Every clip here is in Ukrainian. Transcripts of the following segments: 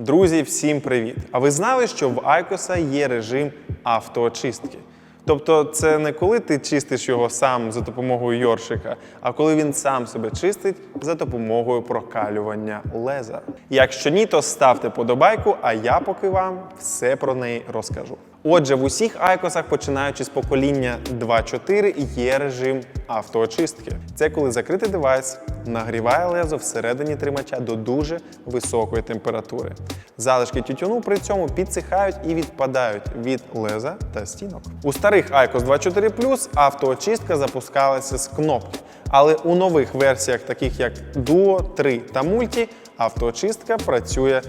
Друзі, всім привіт! А ви знали, що в Айкоса є режим автоочистки? Тобто це не коли ти чистиш його сам за допомогою йоршика, а коли він сам себе чистить за допомогою прокалювання леза. Якщо ні, то ставте подобайку, а я поки вам все про неї розкажу. Отже, в усіх айкосах, починаючи з покоління 2.4, є режим автоочистки. Це коли закритий девайс нагріває лезо всередині тримача до дуже високої температури. Залишки тютюну при цьому підсихають і відпадають від леза та стінок. У старих IQOS 2.4 автоочистка запускалася з кнопки, але у нових версіях, таких як Duo, 3 та Multi, автоочистка працює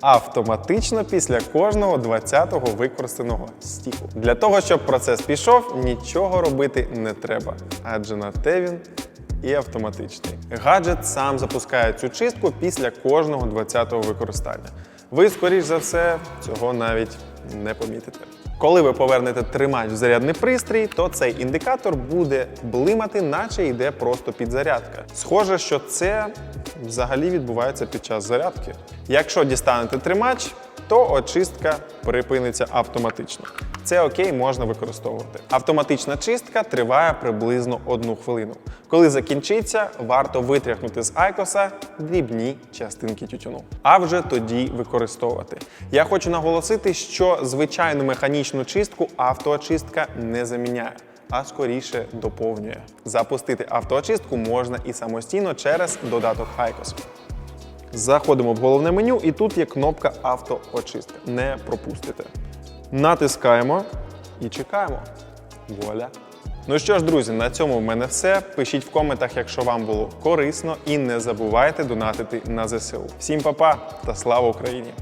автоматично після кожного 20-го використаного стіку. Для того, щоб процес пішов, нічого робити не треба, адже на те він і автоматичний. Гаджет сам запускає цю чистку після кожного 20-го використання. Ви, скоріш за все, цього навіть не помітите. Коли ви повернете тримач в зарядний пристрій, то цей індикатор буде блимати, наче йде просто підзарядка. Схоже, що це взагалі відбувається під час зарядки. Якщо дістанете тримач, то очистка припиниться автоматично. Це окей, можна використовувати. Автоматична чистка триває приблизно одну хвилину. Коли закінчиться, варто витряхнути з айкоса дрібні частинки тютюну, а вже тоді використовувати. Я хочу наголосити, що звичайну механічну чистку автоочистка не заміняє. А скоріше доповнює. Запустити автоочистку можна і самостійно через додаток IQOS. Заходимо в головне меню, і тут є кнопка автоочистка. Не пропустите. Натискаємо і чекаємо. Вуаля. Ну що ж, друзі, на цьому в мене все. Пишіть в коментах, якщо вам було корисно, і не забувайте донатити на ЗСУ. Всім па-па та слава Україні!